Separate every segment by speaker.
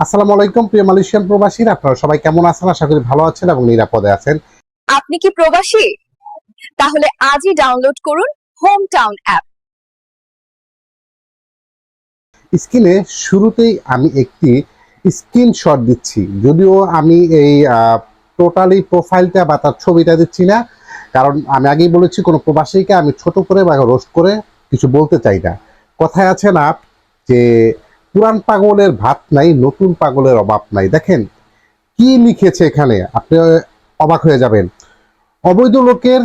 Speaker 1: আসসালামু আলাইকুম প্রিয় মালয়েশিয়ান প্রবাসী আপনারা সবাই কেমন আছেন? আশা করি ভালো আছেন এবং নিরাপদে আছেন।
Speaker 2: আপনি কি প্রবাসী? তাহলে আজই ডাউনলোড করুন হোম টাউন অ্যাপ
Speaker 1: স্ক্রিনে শুরুতেই আমি একটি স্ক্রিনশট দিচ্ছি। যদিও আমি এই টোটালি প্রোফাইলটা বা তার ছবিটা দিচ্ছি না কারণ আমি আগেই বলেছি কোনো প্রবাসীকে আমি ছোট করে বা রোস্ট করে কিছু বলতে চাই না। কথায় আছে না যে পুরান পাগলের ভাত নাই, নতুন পাগলের অভাব নাই। দেখেন, কি লিখেছে এখানে? আপনি অবাক হয়ে যাবেন। অবৈধ লোকের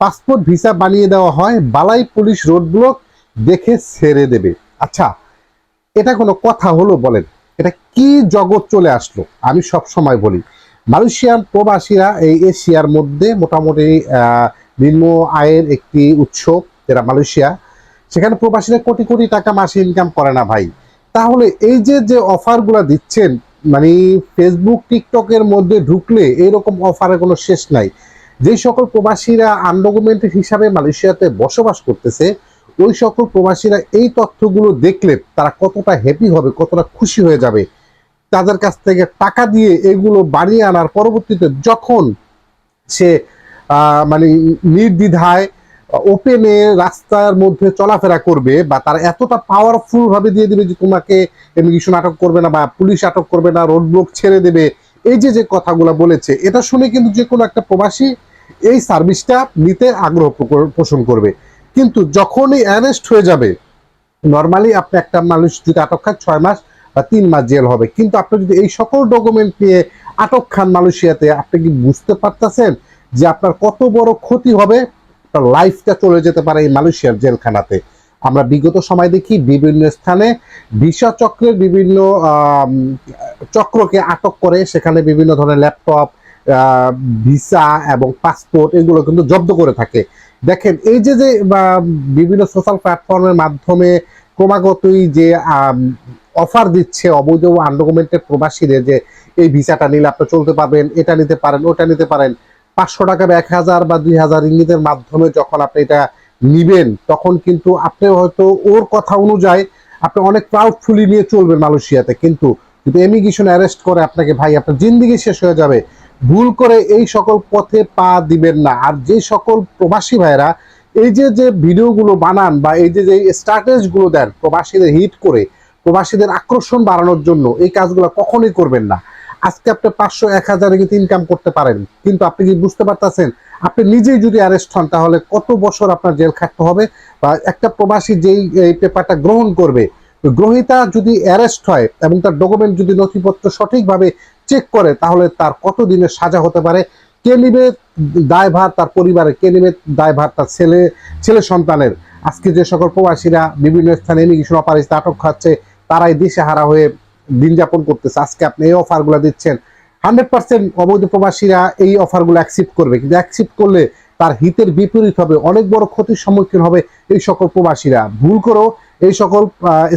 Speaker 1: পাসপোর্ট ভিসা বানিয়ে দেওয়া হয়, বালাই পুলিশ রোড ব্লক দেখে ছেড়ে দেবে। আচ্ছা এটা কোনো কথা হলো বলেন। এটা কি জগৎ চলে আসলো? আমি সব সময় বলি মালয়েশিয়ান প্রবাসীরা এই এশিয়ার মধ্যে মোটামুটি নিম্ন আয়ের একটি উৎস যেটা মালয়েশিয়া, সেখানে প্রবাসীরা কোটি কোটি টাকা মাসে ইনকাম করে না ভাই। তাহলে এই যে যে অফারগুলো দিচ্ছেন মানে ফেসবুক টিকটকের মধ্যে ঢুকলে এইরকম অফারের কোনো শেষ নাই। যে সকল প্রবাসীরা আনডকুমেন্টেড হিসাবে মালয়েশিয়াতে বসবাস করতেছে, ওই সকল প্রবাসীরা এই তথ্যগুলো দেখলে তারা কতটা হ্যাপি হবে, কতটা খুশি হয়ে যাবে। তাদের কাছ থেকে টাকা দিয়ে এগুলো বানিয়ে আনার পরবর্তীতে যখন সে মানে নির্দ্বিধায় ওপেনে রাস্তার মধ্যে চলাফেরা করবে বা তারা এতটা পাওয়ারফুল ভাবে দিয়ে দিবে যে তোমাকে ইমিগ্রেশন আটক করবে না বা পুলিশ আটক করবে না রোড ব্লক ছেড়ে দেবে। এই যে যে কথাগুলো বলেছে, এটা শুনে কিন্তু যে কোনো একটা প্রবাসী এই সার্ভিসটা নিতে আগ্রহ পোষণ করবে। কিন্তু যখনই অ্যারেস্ট হয়ে যাবে নর্মালি আপনি একটা মানুষ যদি আটক খান ছয় মাস বা তিন মাস জেল হবে। কিন্তু আপনি যদি এই সকল ডকুমেন্ট নিয়ে আটক খান মালয়েশিয়াতে, আপনি কি বুঝতে পারতেছেন যে আপনার কত বড় ক্ষতি হবে? আপনার লাইফটা চলে যেতে পারে এই মালয়েশিয়ার জেলখানাতে। আমরা বিগত সময় দেখি বিভিন্ন স্থানে ভিসা চক্রের বিভিন্ন চক্রকে আটক করে সেখানে বিভিন্ন ধরনের ল্যাপটপ ভিসা এবং পাসপোর্ট এগুলো কিন্তু জব্দ করে থাকে। দেখেন, এই যে যে বিভিন্ন সোশ্যাল প্ল্যাটফর্মের মাধ্যমে ক্রমাগতই যে অফার দিচ্ছে অবৈধ আনডকুমেন্টেড প্রবাসীদের যে, এই ভিসাটা নিলে আপনি চলতে পারবেন, এটা নিতে পারেন, ওটা নিতে পারেন পাঁচশো টাকা বা এক হাজার বা দুই হাজার ইঙ্গিতের মাধ্যমে যখন আপনি এটা নিবেন, তখন কিন্তু আপনি হয়তো ওর কথা অনুযায়ী আপনি অনেক প্রাউডফুলি নিয়ে চলবেন মালয়েশিয়াতে। কিন্তু যদি এমিগ্রেশন অ্যারেস্ট করে আপনাকে, ভাই, আপনার জিন্দিগি শেষ হয়ে যাবে। ভুল করে এই সকল পথে পা দিবেন না। আর যে সকল প্রবাসী ভাইরা এই যে যে ভিডিওগুলো বানান বা এই যে যে স্ট্র্যাটেজিগুলো দেন প্রবাসীদের হিট করে, প্রবাসীদের আকর্ষণ বাড়ানোর জন্য এই কাজগুলো কখনোই করবেন না। আজকে আপনি পাঁচশো, এক হাজার কিন্তু ইনকাম করতে পারেন। কিন্তু আপনি কি বুঝতে পারতেছেন? আপনি নিজেই যদি অ্যারেস্ট হন, তাহলে কত বছর আপনার জেল খাটতে হবে? বা একটা প্রবাসী যেই, এই পেপারটা গ্রহণ করবে গ্রহিতা যদি অ্যারেস্ট হয় এবং তার ডকুমেন্ট যদি নথিপত্র সঠিকভাবে চেক করে, তাহলে তার কত দিনের সাজা হতে পারে? কে নিবে দায়ভার তার পরিবারে কে নিবে দায়ভার তার ছেলে ছেলে সন্তানের? আজকে যে সকল প্রবাসীরা বিভিন্ন স্থানে ইমিগ্রেশন অপারেশন আটক খাচ্ছে, তারাই দিশে হারা হয়ে দিন যাপন করতেছে। আজকে আপনি এই অফারগুলো দিচ্ছেন। হান্ড্রেড পার্সেন্ট অবৈধ প্রবাসীরা এই অফারগুলো অ্যাকসেপ্ট করবে। কিন্তু অ্যাকসেপ্ট করলে তার হিতের বিপরীত হবে, অনেক বড় ক্ষতির সম্মুখীন হবে এই সকল প্রবাসীরা। ভুল করো, এই সকল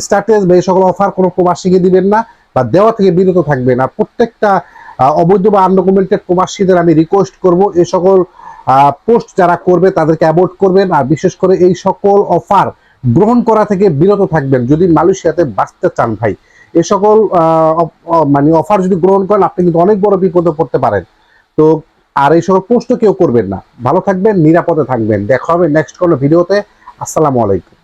Speaker 1: স্ট্যাটাস বা এই সকল অফার কোনো প্রবাসীকে দিবেন না বা দেওয়া থেকে বিরত থাকবেন আর প্রত্যেকটা অবৈধ বা আনডকুমেন্টেড প্রবাসীদের আমি রিকোয়েস্ট করব, এই সকল পোস্ট যারা করবে তাদেরকে অ্যাভয়েড করবেন। আর বিশেষ করে এই সকল অফার গ্রহণ করা থেকে বিরত থাকবেন। যদি মালয়েশিয়াতে বাঁচতে চান ভাই এ সকল মানে অফার যদি গ্রহণ করেন, আপনি কিন্তু অনেক বড় বিপদে পড়তে পারেন। তো আর এই সকল প্রশ্ন কেউ করবেন না। ভালো থাকবেন, নিরাপদে থাকবেন। দেখা হবে নেক্সট কোনো ভিডিওতে আসসালামু আলাইকুম।